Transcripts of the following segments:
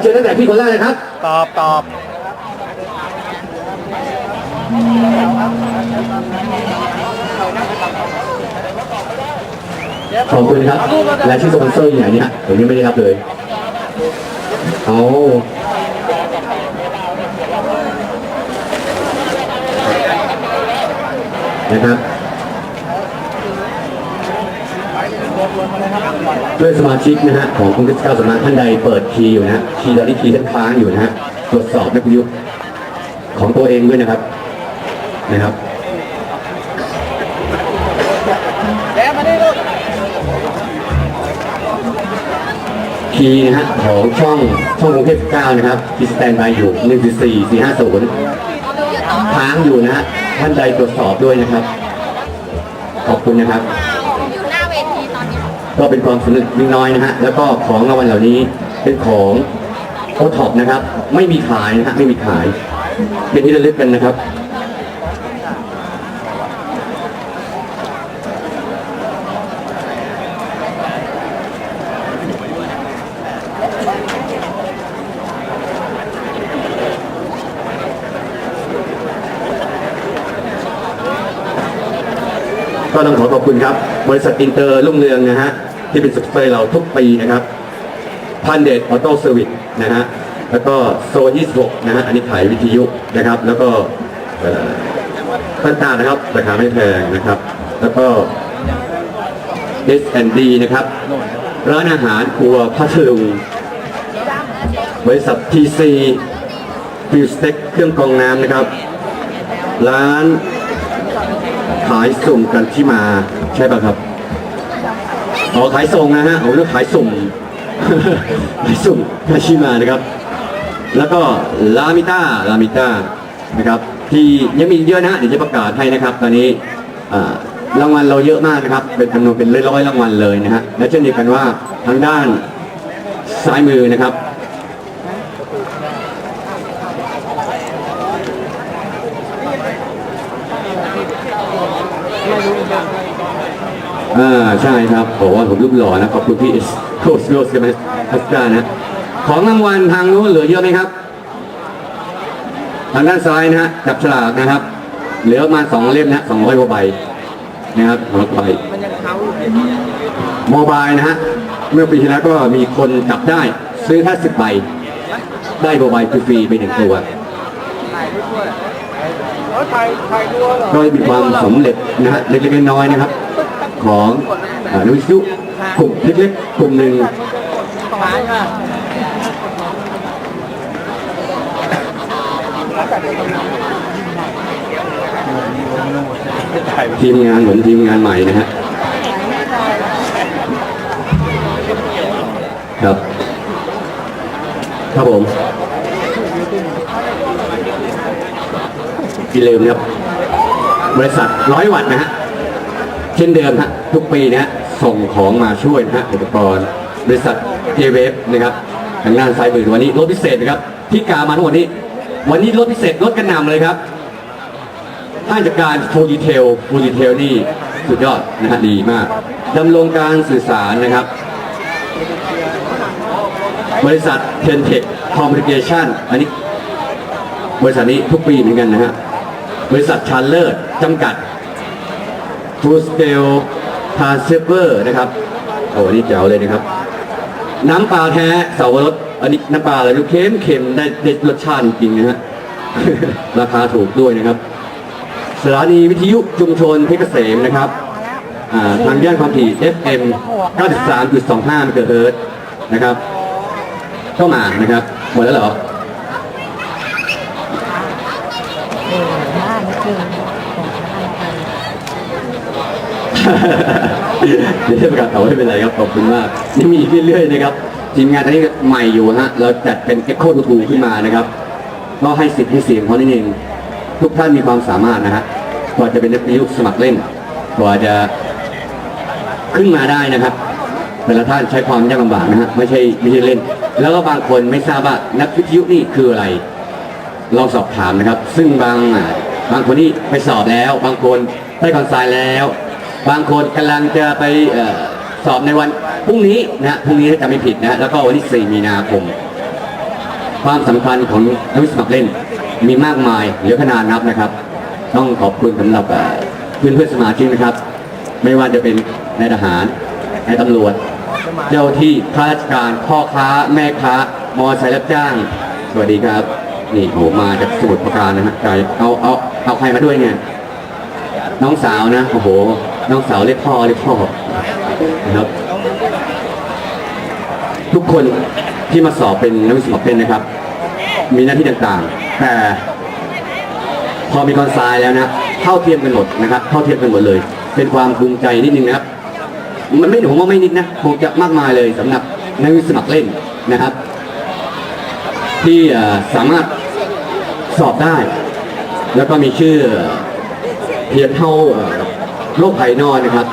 เชิญตั้งแต่พี่คนแรกเลยครับ ตอบตอบขอบคุณครับ และชื่อสปอนเซอร์อยู่ไหนเนี่ยผมยังไม่ได้รับเลยเอานะครับ ด้วยสมาชิกนะฮะของคุณกิจการสำนักท่านใดเปิดคีย์อยู่นะฮะคีย์ตอนนี้คีย์ท่านค้างอยู่นะฮะตรวจสอบนักวิทยุของตัวเองด้วยนะครับนะครับคีย์นะฮะของช่องช่องกรุงเทพ9นะครับที่สแตนบายอยู่1 4 4 5 0ค้างอยู่นะฮะท่านใดตรวจสอบด้วยนะครับ ขอบคุณนะครับ ก็เป็นความสนุกนิดน้อยนะฮะแล้วก็ของรางวัลเหล่านี้เป็นของโอท็อปนะครับ ไม่มีขายนะฮะไม่มีขาย เป็นที่ระลึกกันนะครับ ก็ต้องขอขอบคุณครับ บริษัทอินเตอร์รุ่งเรืองนะฮะที่เป็นสปอนเซอร์เราทุกปีนะครับพันเดชออโต้เซอร์วิสนะฮะแล้วก็โซ่26นะฮะอันนี้ขายวิทยุนะครับ แล้วก็เอ่อพันตานะครับราคาไม่แพงนะครับ แล้วก็ S&D นะครับ ร้านอาหารครัวพัทลุงบริษัท TC ฟิวสเต็กเครื่องกรองน้ำนะครับ ร้าน ขายสุ่มกันที่มาใช่ป่ะครับอ๋อขายส่งนะฮะผมเรียกขายสุ่มขายสุ่มกันที่มานะครับ แล้วก็ลามิต้าลามิต้านะครับ ที่ยังมีเยอะนะเดี๋ยวจะประกาศให้นะครับตอนนี้รางวัลเราเยอะมากนะครับ เป็นจำนวนเป็นร้อยๆรางวัลเลยนะฮะและเช่นเดียวกันว่าทางด้านซ้ายมือนะครับ อ่าใช่ครับบอกว่าผมรูปหล่อนะขอบคุณพี่โคสโรสกันไหมพัสตานะของรางวัลทางนู้นเหลือเยอะไหมครับ ทางด้านซ้ายนะฮะจับฉลากนะครับ เหลือมาสองเล่มนะสองร้อยกว่าใบนะครับสองร้อยกใบโมบายนะฮะเมื่อปีที่แล้วก็มีคนจับได้ซื้อแค่สิบใบ ได้โมบายฟรีไปหนึ่งตัวถ่ายถ่ายตัวเหรอก็มีความสำเร็จนะฮะเล็กๆน้อยๆนะครับ ของอ่านุวิสุกลุ่มเล็กๆกลุ่มหนึ่งทีมงานเหมือนทีมงานใหม่นะฮะครับ ครับผมพี่ลืมครับ บริษัทร้อยวัตต์นะฮะ เช่นเดิมฮะทุกปีนะฮะส่งของมาช่วยนะฮะอุปกรณ์บริษัทเจเวฟนะครับทางด้านซ้ายมือวันนี้รถพิเศษนะครับที่กามาทั้งหมดนี้ วันนี้รถพิเศษรถกระหน่ำเลยครับท่านจัดการฟูลดีเทลฟูลดีเทลนี่สุดยอดนะฮะดีมากดำรงการสื่อสารนะครับ บริษัทเทนเทคคอมมิวนิเคชันอันนี้ บริษัทนี้ทุกปีเหมือนกันนะฮะบริษัทชาร์เลอร์จำกัด ฟูสเกลทาเซเวอร์นะครับโอ้อันนี่เจ๋วเลยนะครับ น้ำปลาแท้เสาวรสอันนี้น้ำปลาอะไรลูกเค็มเค็มได้ได้รสชาติจริงๆนะฮะราคาถูกด้วยนะครับสถานีวิทยุชุมชนเพชรเกษมนะครับอ่าทางย่านความถี่ FM 93.25เมกะเฮิรตซ์นะครับ เข้ามานะครับ หมดแล้วเหรอ เดี๋ยวเทศกาลเขาไม่เป็นไรครับขอบคุณมากยังมีอีกเรื่อยๆนะครับทีมงานตอนนี้ใหม่อยู่ฮะเราจัดเป็นเอ็กโคทูขึ้นมานะครับก็ให้สิทธิ์ให้เสียงเขานั่นเองทุกท่านมีความสามารถนะฮะกว่าจะเป็นนักวิทยุสมัครเล่นกว่าจะขึ้นมาได้นะครับแต่ละท่านใช้ความยากลำบากนะฮะไม่ใช่ไม่ใช่เล่น แล้วก็บางคนไม่ทราบว่านักวิทยุนี่คืออะไรลองสอบถามนะครับ ซึ่งบางบางคนนี่ไปสอบแล้ว บางคนได้คอนไซน์แล้ว บางคนกำลังจะไปอสอบในวันพรุ่งนี้นะพรุ่งนี้ถ้าจำไม่ผิดนะแล้วก็วันที่ 4 มีนาคม ความสำคัญของนักวิสมัครเล่นมีมากมายเหลือขนาดนับนะครับ ต้องขอบคุณสำหรับเพื่อนเพื่อนสมาชิกนะครับ ไม่ว่าจะเป็นนายทหารนายตำรวจ เจ้าที่ข้าราชการพ่อค้าแม่ค้ามอไซค์รับจ้าง สวัสดีครับนี่โหมาจากสมุทรปราการนะฮะไกลเอาเอาเอาใครมาด้วยเนี่ยน้องสาวนะโอ้โห น้องสาวเรียกพ่อเรียกพ่อนะครับ ทุกคนที่มาสอบเป็นนักวิศวกรนนะครับ มีหน้าที่ต่างๆ แต่ พอมีคอนซน์แล้วนะเท่าเทียมกันหมดนะครับ เท่าเทียมกันหมดเลย เป็นความภูมิใจนิดนึงนะครับ มันไม่ผมว่าไม่นิดนะคงจะมากมายเลยสำหรับนักวิสมัครเล่นนะครับ ที่สามารถสอบได้ แล้วก็มีชื่อเทียบเท่า โรคภายนอกนะครับ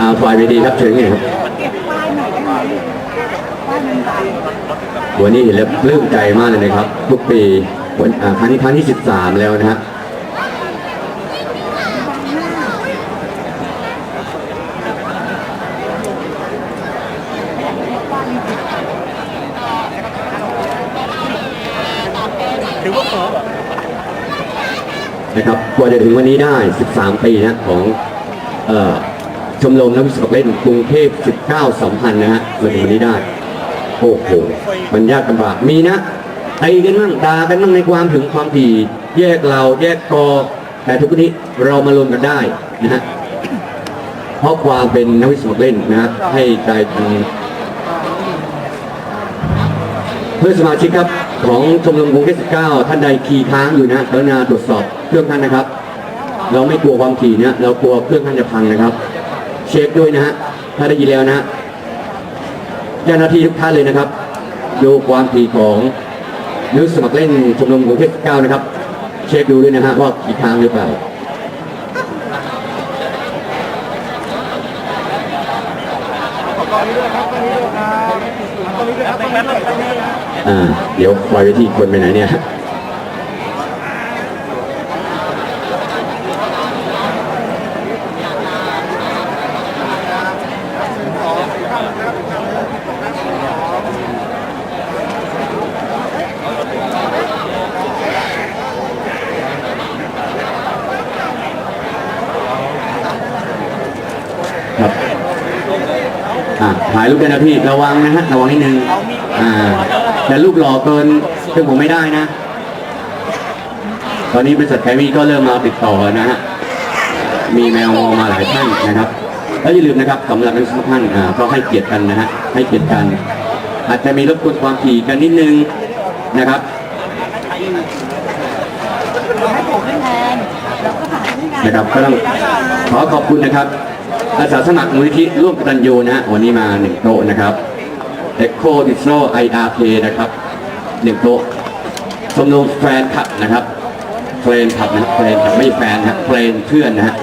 อาฝ่ายไปดีครับเชิญไงครับวันนี้เห็นแล้วปลื้มใจมากเลยนะครับ ทุกปีวันอ่าครั้งนี้ครั้งที่ 13 แล้วนะฮะ นะครับกว่าจะถึงวันนี้ได้ 13 ปีนะของออชมรมนักวิศวกรเล่นกรุงเทพ 19 สัมพันธ์นะฮะมาถึงวันนี้ได้ โอ้โห มันยากลำบาก มีนะไอ้กันบ้างด่ากันบ้างในความถึงความถี่แยกเราแยกกอ แต่ทุกวันนี้เรามารวมกันได้นะฮะเพราะความเป็นนักวิศวกรเล่นนะฮะให้ใจทางเพื่อนสมาชิกครับ ของชมรมกรุงเทพ19ท่านใดขี่ค้างอยู่นะกรุณาตรวจสอบเครื่องท่านนะครับ เราไม่กลัวความขี่เนี่ยเรากลัวเครื่องท่านจะพังนะครับ เช็คด้วยนะฮะถ้าได้ยินแล้วนะเจ้าหน้าที่ทุกท่านเลยนะครับดูความถี่ของนึกสมัครเล่นชมรมกรุงเทพ9นะครับ เช็คดูด้วยนะฮะว่าขี่ค้างหรือเปล่า ตอนนี้ด้วยครับตอนนี้ด้วยครับตอนนี้ด้วยครับตอนนี้ด้วยตอนนี้ด้วยครับ อ่าเดี๋ยวปล่อยไปที่คนไปไหนเนี่ย อ่าถ่ายรูปด้วยนะพี่ระวังนะฮะระวังนิดนึงอ่าแต่ลูกหล่อเกินเครื่องผมไม่ได้นะ ตอนนี้บริษัทแคมีก็เริ่มมาติดต่อนะฮะมีแมวมองมาหลายท่านนะครับแล้วอย่าลืมนะครับสำหรับนักทุกท่านอ่าก็ให้เกียรติกันนะฮะให้เกียรติกัน อาจจะมีรบกวนความถี่กันนิดนึงนะครับนะครับก็ต้องขอขอบคุณนะครับ อาสาสมัครมูลนิธิร่วมกตัญญูนะฮะวันนี้มาหนึ่งโต๊ะนะครับ Echo Digital IRK นะครับหนึ่งโต๊ะชมรมแฟนคลับนะครับแฟนคลับนะครับแฟนคลับไม่แฟนนะแฟนเพื่อนนะฮะ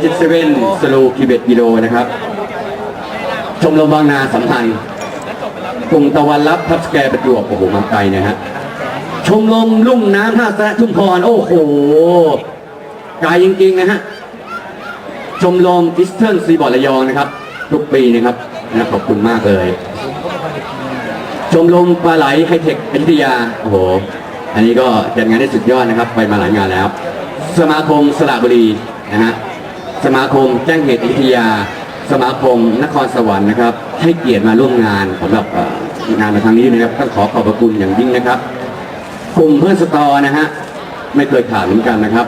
H7 สโลคิเบตกิโลนะครับชมรมบางนาสัมพันธ์กลุ่มตะวันรับทับสแกร์ประจวบโอ้โหมาไกลนะฮะชมรมลุ่มน้ำท่าแซะชุมพรโอ้โหไกลจริงๆนะฮะ ชมรมอิสเทิร์นซีบอร์ดระยองนะครับ ทุกปีนะครับนะขอบคุณมากเลย ชมรมปลาไหลไฮเทคอยุธยาโอ้โห อันนี้ก็จัดงานได้สุดยอดนะครับ ไปมาหลายงานแล้ว สมาคมสระบุรีนะฮะสมาคมแจ้งเหตุอยุธยา สมาคมนครสวรรค์นะครับ ให้เกียรติมาร่วมงานสำหรับงานในครั้งนี้นะครับต้องขอขอบพระคุณอย่างยิ่งนะครับกลุ่มเพื่อนสตอนะฮะไม่เคยขาดเหมือนกันนะครับ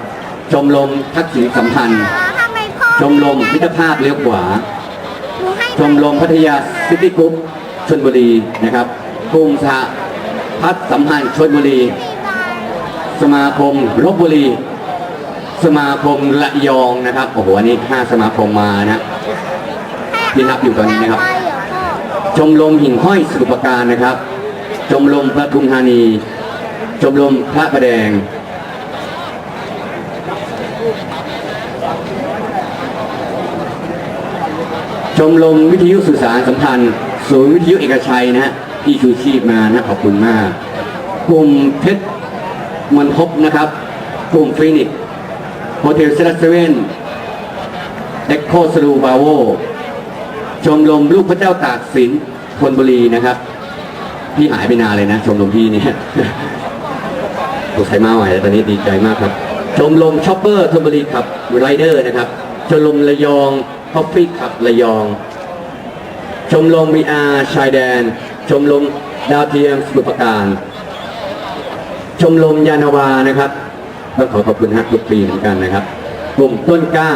ชมรมทักษิณสัมพันธ์ ชมรมมิตรภาพเลี้ยวขวาหนูให้ชมรมพัทยาซิตี้กรุ๊ปชนบุรีนะครับกลุ่มสหพัฒน์สัมพันธ์ชนบุรี สมาคมลบบุรี สมาคมระยองนะครับโอ้โหอันนี้ห้าสมาคมมานะที่นับอยู่ตอนนี้นะครับไปเหรอพ่อชมรมหิ่งห้อยสมุทรปราการนะครับ ชมรมพระทุมธานี ชมรมพระประแดง ชมรมวิทยุสื่อสารสัมพันธ์ศูนย์วิทยุเอกชัยนะฮะที่ชูชีพมานะขอบคุณมากกลุ่มเพชรมันพบนะครับกลุ่มฟินิกโฮเทลเซเลสเว่นเอ็กโคสลูบาโวชมรมลูกพระเจ้าตากสินธนบุรีนะครับพี่หายไปนานเลยนะ ชมรมพี่เนี่ยถูกใช้มาใหม่แตอนนี้ดีใจมากครับ ชมรมช็อปเปอร์ธนบุรีครับไรเดอร์นะครับ ชมรมระยอง คอฟฟี่ครับระยอง ชมรม VR ชายแดน ชมรมดาวเทียมสุปราการ ชมรมยานาวานะครับต้องขอขอบคุณฮะทุกปีเหมือนกันนะครับ กลุ่มต้นกล้า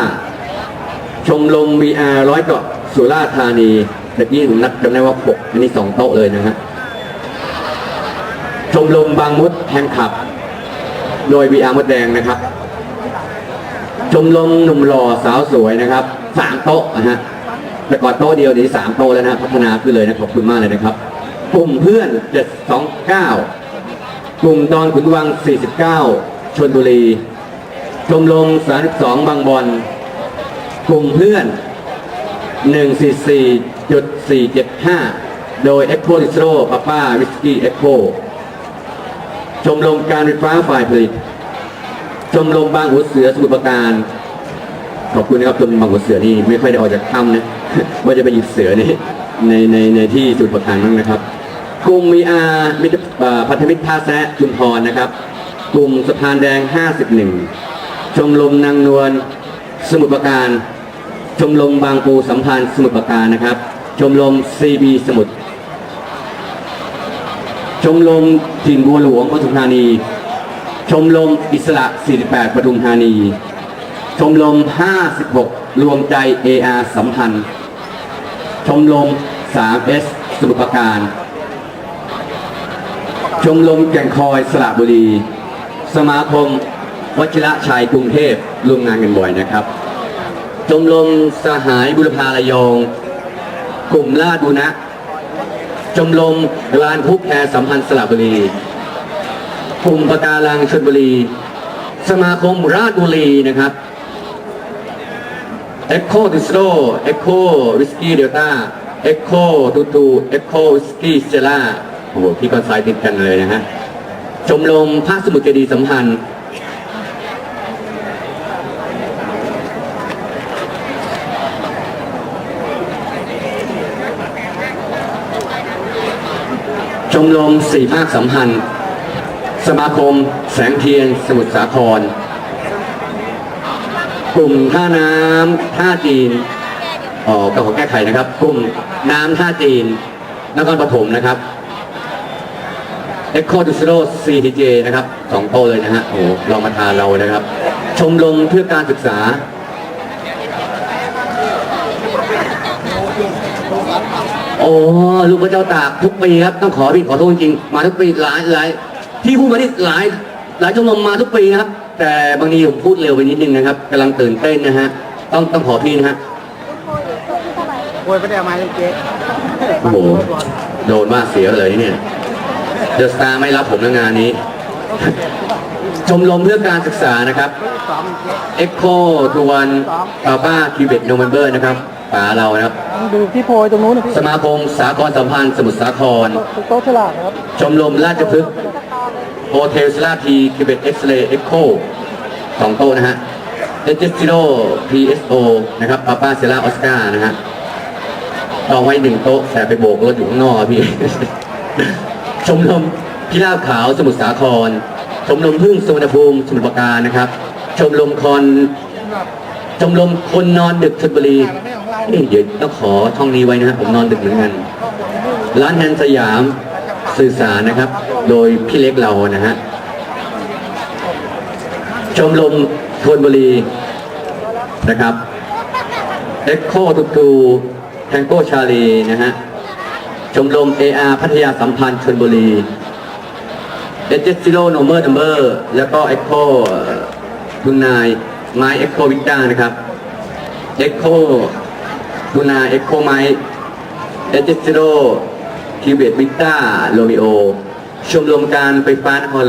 ชมรม VR ร้อยเกาะสุราษฎร์ธานีตะกี้ผมนัดกันได้ว่าหกอันนี้สองโต๊ะเลยนะฮะชมรมบางมดแฮงขับ โดย VR มดแดงนะครับ ชมรมหนุ่มหล่อสาวสวยนะครับ สามโต๊ะนะฮะแต่ก่อนโต๊ะเดียวเดี๋ยวสามโต๊ะแล้วนะพัฒนาขึ้นเลยนะขอบคุณมากเลยนะครับ กลุ่มเพื่อน729กลุ่มดอนขุนวัง 49 ชนบุรี ชมรม32 บางบอน กลุ่มเพื่อน 144.475 โดย e c o d i s t r o Papa Whiskey Echo ชมรมการไฟฟ้าฝ่ายผลิต ชมรมบางหัวเสือสมุทรปราการ ขอบคุณนะครับชมรมบางหัวเสือนี่ไม่ค่อยได้ออกจากถ้ำนะว่าจะไปหยิบเสือนี่ในในในที่สมุทรปราการบ้างนะครับ กลุ่มมีอามิตรพันธมิตรท่าแซะชุมพรนะครับ กลุ่มสะพานแดง 51 ชมรมนางนวลสมุทรปราการ ชมรมบางปูสัมพันธ์สมุทรปราการนะครับ ชมรม CB สมุทรชมรมถิ่นบัวหลวงปทุมธานี ชมรมอิสระ 48ปทุมธานี ชมรม 56 รวมใจ AR สัมพันธ์ ชมรม 3S สมุทรปราการ ชมรมแก่งคอยสระบุรี สมาคมวชิระชัยกรุงเทพร่วมงานกันบ่อยนะครับ ชมรมสหายบุรพาระยอง กลุ่มลาดบุนะ ชมรมลานพุกแพรสัมพันธ์สระบุรี กลุ่มปะการังชนบุรี สมาคมราชบุรีนะครับ เอ็กโคดิสโ o เอ็กโควิสกี้เดลต้าเอ็กโคตูตูเอ็กโควิสกี้เซล่าโอ้โหพี่ก็สายติดกันเลยนะฮะชมรมภาคสมุทรเจดีสัมพันธ์ ชมรมสี่ภาคสัมพันธ์ สมาคมแสงเทียนสมุทรสาคร กลุ่มท่าน้ำท่าจีนอ๋อก็ขอแก้ไขนะครับ กลุ่มน้ำท่าจีนนครปฐมนะครับเอ็กโคดูสโร CTJ นะครับสองโตเลยนะฮะโอ้ลองมาทานเรานะครับ ชมรมเพื่อการศึกษาโอ้ลูกพระเจ้าตากทุกปีครับ ต้องขอพี่ขอโทษจริงมาทุกปีหลายหลายที่พูดมาที่หลาย หลายชมรมมาทุกปีครับ แต่บางทีผมพูดเร็วไปนิดนึงนะครับกำลังตื่นเต้นนะฮะ ต้องต้องขอพี่นะฮะโวยไม่ได้เอามาเลยเจ๊โอ้โหโดนว่าเสียเลยเนี่ยเดอะสตาร์ไม่รับผมในงานนี้ ชมรมเพื่อการศึกษานะครับสองเจ๊เอ็กโคทวันปาป้าคิวเบตโนเวมเบอร์นะครับป๋าเรานะครับดูที่โพยตรงนู้นนะพี่สมาคมสากลสัมพันธ์สมุทรสาครโต๊ะฉลากนะครับ ชมรมราชพฤกษ์ โฮเทลสลาทีคิวเบตเอ็กซ์เรย์เอ็กโคสองโต๊ะนะฮะเอเจสติโรพีเอสโอนะครับปาป้าเซล่าออสการ์นะฮะจองไว้หนึ่งโต๊ะแต่ไปโบกรถอยู่ข้างนอกพี่ ชมรมพิราบขาวสมุทรสาคร ชมรมพึ่งสุวรรณภูมิสมุทรปราการนะครับ ชมรมคอนชมรมคนนอนดึกชลบุรีเอ๊ะเดี๋ยวต้องขอช่องนี้ไว้นะฮะผมนอนดึกเหมือนกัน ร้านแฮนสยามสื่อสารนะครับ โดยพี่เล็กเรานะฮะชมรมทวนบุรีนะครับเอ็กโคตูตูแทงโกชาลีนะฮะชมรม AR พัทยาสัมพันธ์ชนบุรีเอเจซิโร่โนเมอร์นัมเบอร์แล้วก็เอ็กโคทุนายไม้เอ็กโควิต้านะครับเอ็กโคทุนายเอ็กโคไม้เอเจซิโร่คิวเบตวิต้าโรมิโอ ชมรมการไฟฟ้านคร